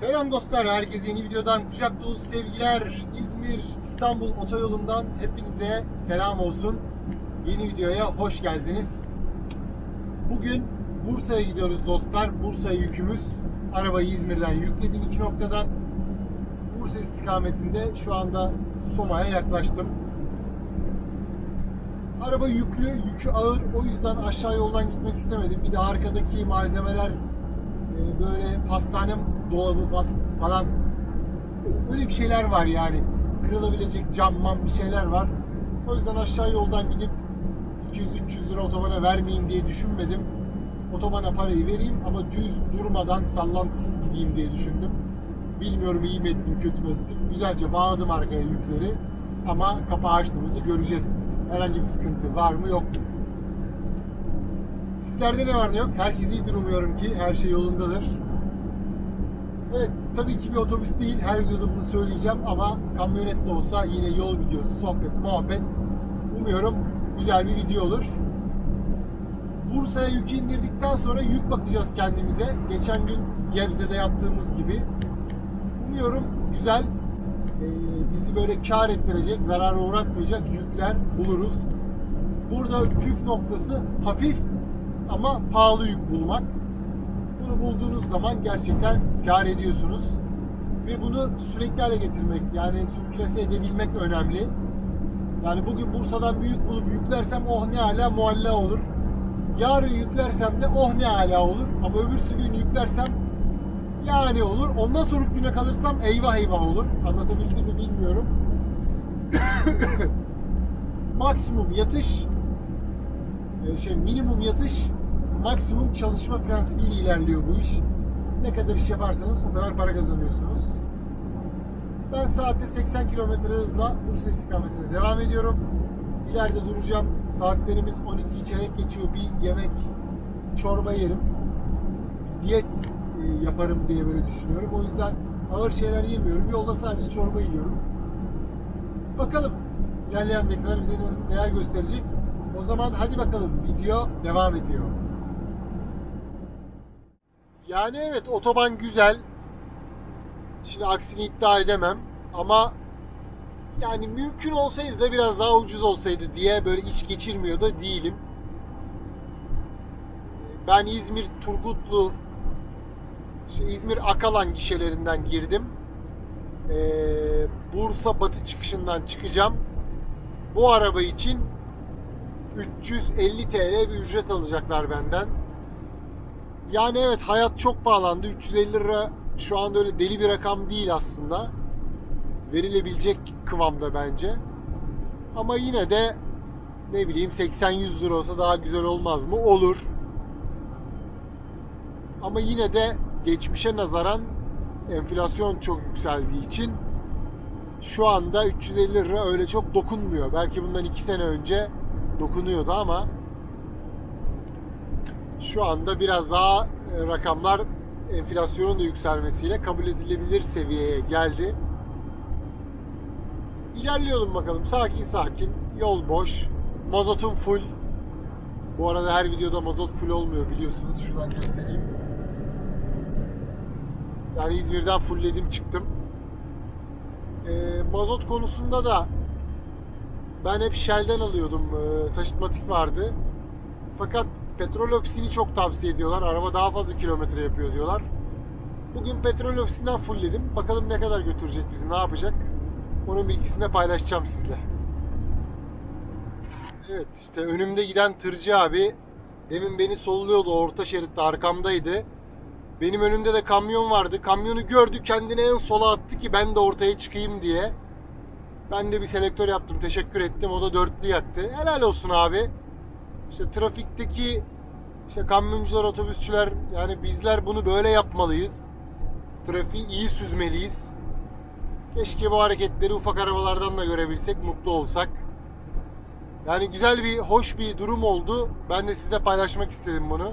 Selam dostlar, herkese yeni videodan kucak dolusu sevgiler. İzmir İstanbul otoyolundan hepinize selam olsun. Yeni videoya hoş geldiniz. Bugün Bursa'ya gidiyoruz dostlar. Bursa'ya yükümüz. Arabayı İzmir'den yükledim iki noktadan. Bursa istikametinde şu anda Soma'ya yaklaştım. Araba yüklü, yükü ağır. O yüzden aşağı yoldan gitmek istemedim. Bir de arkadaki malzemeler e, böyle pastane dolabı fa- falan öyle bir şeyler var yani. Kırılabilecek cam mam bir şeyler var. O yüzden aşağı yoldan gidip 200-300 lira otobana vermeyeyim diye düşünmedim. Otobana parayı vereyim ama düz durmadan sallantısız gideyim diye düşündüm. Bilmiyorum iyi mi ettim kötü mü ettim. Güzelce bağladım arkaya yükleri. Ama kapağı açtığımızda göreceğiz. Herhangi bir sıkıntı var mı yok mu? Sizlerde ne var ne yok? Herkes iyidir umuyorum ki. Her şey yolundadır. Evet, tabii ki bir otobüs değil. Her videoda bunu söyleyeceğim ama kamyonet de olsa yine yol videosu, sohbet, muhabbet. Umuyorum güzel bir video olur. Bursa'ya yükü indirdikten sonra yük bakacağız kendimize. Geçen gün Gebze'de yaptığımız gibi. Umuyorum güzel, e, bizi böyle kar ettirecek, zarara uğratmayacak yükler buluruz. Burada püf noktası hafif ama pahalı yük bulmak. Bunu bulduğunuz zaman gerçekten kar ediyorsunuz. Ve bunu sürekli hale getirmek, yani sürklase edebilmek önemli. Yani bugün Bursa'dan büyük bulup yüklersem oh ne ala mualla olur. Yarın yüklersem de oh ne ala olur. Ama öbürsü gün yüklersem yani olur. Ondan sonraki güne kalırsam eyvah eyvah olur. Anlatabildim mi bilmiyorum. Maksimum yatış e, şey minimum yatış maksimum çalışma prensibiyle ilerliyor bu iş. Ne kadar iş yaparsanız o kadar para kazanıyorsunuz. Ben saatte 80 km hızla Bursa istikametine devam ediyorum. İleride duracağım. Saatlerimiz 12 çeyrek geçiyor. Bir yemek, çorba yerim. Diyet e, yaparım diye böyle düşünüyorum. O yüzden ağır şeyler yemiyorum. Yolda sadece çorba yiyorum. Bakalım ilerleyen dakikalar bize ne- neler gösterecek. O zaman hadi bakalım video devam ediyor. Yani evet otoban güzel. Şimdi aksini iddia edemem ama yani mümkün olsaydı da biraz daha ucuz olsaydı diye böyle iç geçirmiyor da değilim. Ben İzmir Turgutlu işte İzmir Akalan gişelerinden girdim. Ee, Bursa Batı çıkışından çıkacağım. Bu araba için 350 TL bir ücret alacaklar benden. Yani evet hayat çok pahalandı. 350 lira şu anda öyle deli bir rakam değil aslında. Verilebilecek kıvamda bence. Ama yine de ne bileyim 80-100 lira olsa daha güzel olmaz mı? Olur. Ama yine de geçmişe nazaran enflasyon çok yükseldiği için şu anda 350 lira öyle çok dokunmuyor. Belki bundan 2 sene önce dokunuyordu ama şu anda biraz daha e, rakamlar enflasyonun da yükselmesiyle kabul edilebilir seviyeye geldi. İlerliyorum bakalım sakin sakin. Yol boş. Mazotun full. Bu arada her videoda mazot full olmuyor biliyorsunuz. Şuradan göstereyim. Yani İzmir'den fullledim çıktım. E, mazot konusunda da ben hep Shell'den alıyordum. E, taşıtmatik vardı. Fakat petrol ofisini çok tavsiye ediyorlar. Araba daha fazla kilometre yapıyor diyorlar. Bugün petrol ofisinden fullledim. Bakalım ne kadar götürecek bizi, ne yapacak? Onun bilgisini de paylaşacağım sizle. Evet işte önümde giden tırcı abi demin beni solluyordu orta şeritte arkamdaydı. Benim önümde de kamyon vardı. Kamyonu gördü kendini en sola attı ki ben de ortaya çıkayım diye. Ben de bir selektör yaptım. Teşekkür ettim. O da dörtlü yaktı. Helal olsun abi. İşte trafikteki işte kamyoncular, otobüsçüler yani bizler bunu böyle yapmalıyız. Trafiği iyi süzmeliyiz. Keşke bu hareketleri ufak arabalardan da görebilsek, mutlu olsak. Yani güzel bir, hoş bir durum oldu. Ben de sizle paylaşmak istedim bunu.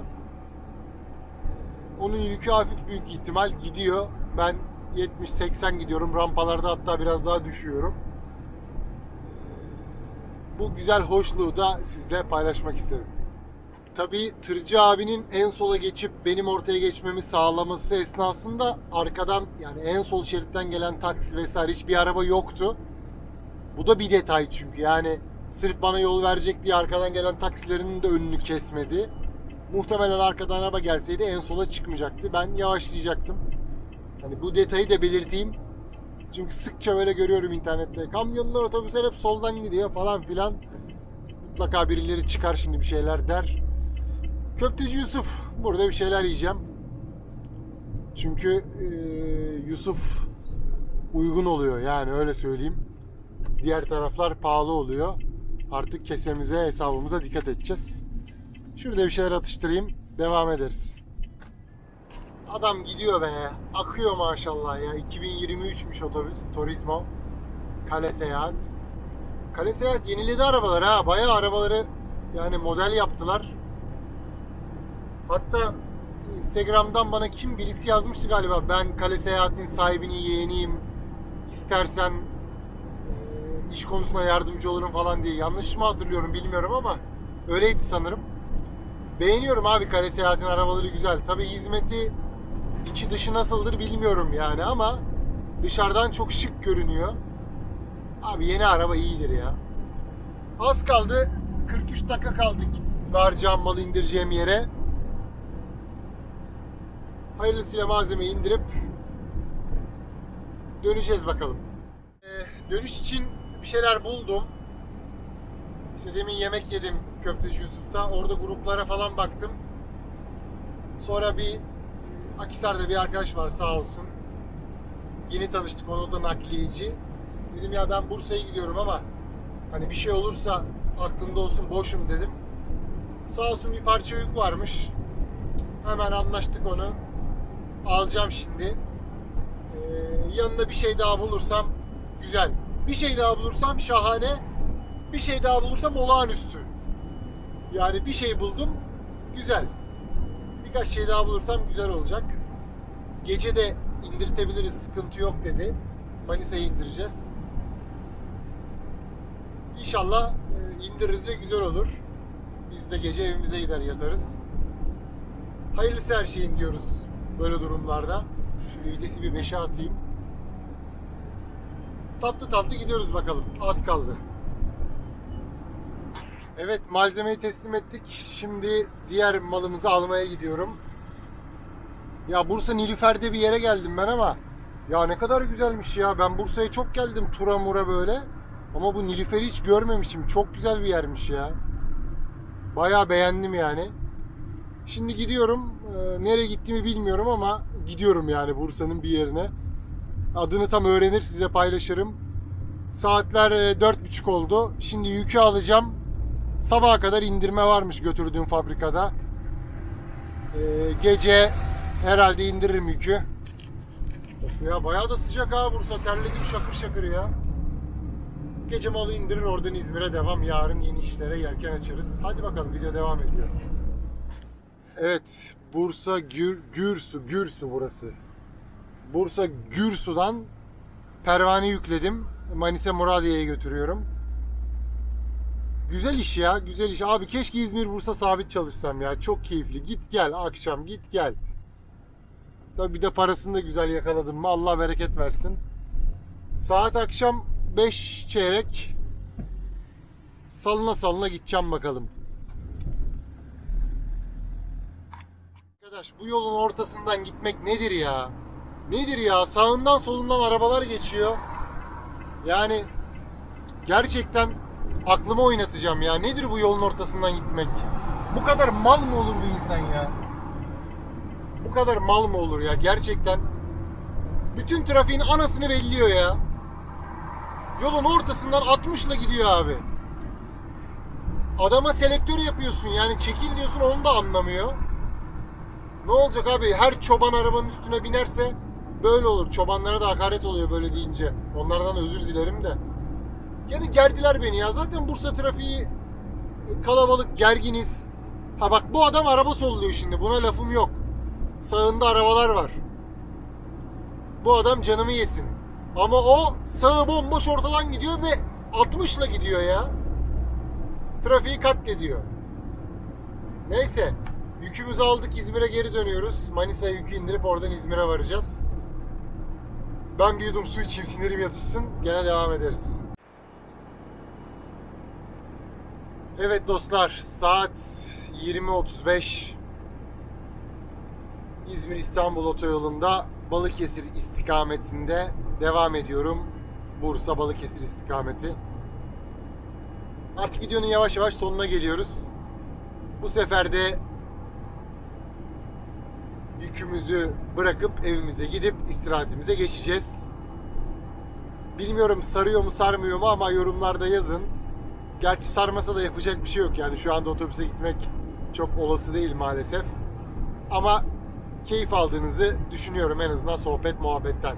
Onun yükü hafif büyük ihtimal gidiyor. Ben 70-80 gidiyorum. Rampalarda hatta biraz daha düşüyorum. Bu güzel hoşluğu da sizle paylaşmak istedim. Tabii tırcı abinin en sola geçip benim ortaya geçmemi sağlaması esnasında arkadan yani en sol şeritten gelen taksi vesaire hiçbir araba yoktu. Bu da bir detay çünkü yani sırf bana yol verecek diye arkadan gelen taksilerin de önünü kesmedi. Muhtemelen arkadan araba gelseydi en sola çıkmayacaktı. Ben yavaşlayacaktım. Hani bu detayı da belirteyim. Çünkü sıkça böyle görüyorum internette. Kamyonlar, otobüsler hep soldan gidiyor falan filan. Mutlaka birileri çıkar şimdi bir şeyler der. Köfteci Yusuf. Burada bir şeyler yiyeceğim. Çünkü eee, Yusuf uygun oluyor yani öyle söyleyeyim. Diğer taraflar pahalı oluyor. Artık kesemize, hesabımıza dikkat edeceğiz. Şurada bir şeyler atıştırayım. Devam ederiz. Adam gidiyor be. Akıyor maşallah ya. 2023'müş otobüs. Turismo. Kale Seyahat. Kale Seyahat yeniledi arabaları ha. Bayağı arabaları yani model yaptılar. Hatta Instagram'dan bana kim birisi yazmıştı galiba. Ben Kale Seyahat'in sahibinin yeğeniyim. İstersen iş konusunda yardımcı olurum falan diye. Yanlış mı hatırlıyorum bilmiyorum ama öyleydi sanırım. Beğeniyorum abi Kale Seyahat'in arabaları güzel. Tabi hizmeti içi dışı nasıldır bilmiyorum yani ama dışarıdan çok şık görünüyor. Abi yeni araba iyidir ya. Az kaldı. 43 dakika kaldık. Varacağım malı indireceğim yere. Hayırlısıyla malzemeyi indirip döneceğiz bakalım. Ee, dönüş için bir şeyler buldum. İşte demin yemek yedim Köfteci Yusuf'ta. Orada gruplara falan baktım. Sonra bir Akisar'da bir arkadaş var sağ olsun. Yeni tanıştık onu da nakliyeci. Dedim ya ben Bursa'ya gidiyorum ama hani bir şey olursa aklında olsun boşum dedim. Sağ olsun bir parça yük varmış. Hemen anlaştık onu. Alacağım şimdi. Ee, yanına bir şey daha bulursam güzel. Bir şey daha bulursam şahane. Bir şey daha bulursam olağanüstü. Yani bir şey buldum güzel. Birkaç şey daha bulursam güzel olacak. Gece de indirtebiliriz sıkıntı yok dedi. Manisa'ya indireceğiz. İnşallah e, indiririz ve güzel olur. Biz de gece evimize gider yatarız. Hayırlısı her şeyin diyoruz böyle durumlarda. Şu vitesi bir 5'e atayım. Tatlı tatlı gidiyoruz bakalım. Az kaldı. Evet malzemeyi teslim ettik. Şimdi diğer malımızı almaya gidiyorum. Ya Bursa Nilüfer'de bir yere geldim ben ama ya ne kadar güzelmiş ya. Ben Bursa'ya çok geldim tura mura böyle. Ama bu Nilüfer'i hiç görmemişim. Çok güzel bir yermiş ya. Bayağı beğendim yani. Şimdi gidiyorum. Ee, nereye gittiğimi bilmiyorum ama gidiyorum yani Bursa'nın bir yerine. Adını tam öğrenir size paylaşırım. Saatler e, dört buçuk oldu. Şimdi yükü alacağım. Sabaha kadar indirme varmış götürdüğüm fabrikada. Ee, gece herhalde indiririm yükü. Of ya bayağı da sıcak ha Bursa. Terledim şakır şakır ya. Gece malı indirir oradan İzmir'e devam. Yarın yeni işlere yelken açarız. Hadi bakalım video devam ediyor. Evet Bursa Gür, Gürsu Gürsu burası. Bursa Gürsu'dan pervane yükledim. Manisa Muradiye'ye götürüyorum. Güzel iş ya, güzel iş. Abi keşke İzmir Bursa sabit çalışsam ya. Çok keyifli. Git gel akşam git gel. Tabii bir de parasını da güzel yakaladım mı Allah bereket versin. Saat akşam 5 çeyrek. Salına salına gideceğim bakalım. Arkadaş bu yolun ortasından gitmek nedir ya? Nedir ya? Sağından solundan arabalar geçiyor. Yani gerçekten aklımı oynatacağım ya. Nedir bu yolun ortasından gitmek? Bu kadar mal mı olur bir insan ya? Bu kadar mal mı olur ya? Gerçekten bütün trafiğin anasını belliyor ya. Yolun ortasından 60 ile gidiyor abi. Adama selektör yapıyorsun yani çekil diyorsun onu da anlamıyor. Ne olacak abi her çoban arabanın üstüne binerse böyle olur. Çobanlara da hakaret oluyor böyle deyince. Onlardan özür dilerim de. Yani gerdiler beni ya. Zaten Bursa trafiği kalabalık, gerginiz. Ha bak bu adam araba solluyor şimdi. Buna lafım yok. Sağında arabalar var. Bu adam canımı yesin. Ama o sağı bomboş ortadan gidiyor ve 60 ile gidiyor ya. Trafiği katlediyor. Neyse. Yükümüzü aldık İzmir'e geri dönüyoruz. Manisa'ya yükü indirip oradan İzmir'e varacağız. Ben bir yudum su içeyim sinirim yatışsın. Gene devam ederiz. Evet dostlar saat 20.35 İzmir İstanbul otoyolunda Balıkesir istikametinde devam ediyorum. Bursa Balıkesir istikameti. Artık videonun yavaş yavaş sonuna geliyoruz. Bu sefer de yükümüzü bırakıp evimize gidip istirahatimize geçeceğiz. Bilmiyorum sarıyor mu sarmıyor mu ama yorumlarda yazın. Gerçi sarmasa da yapacak bir şey yok yani şu anda otobüse gitmek çok olası değil maalesef. Ama keyif aldığınızı düşünüyorum en azından sohbet muhabbetten.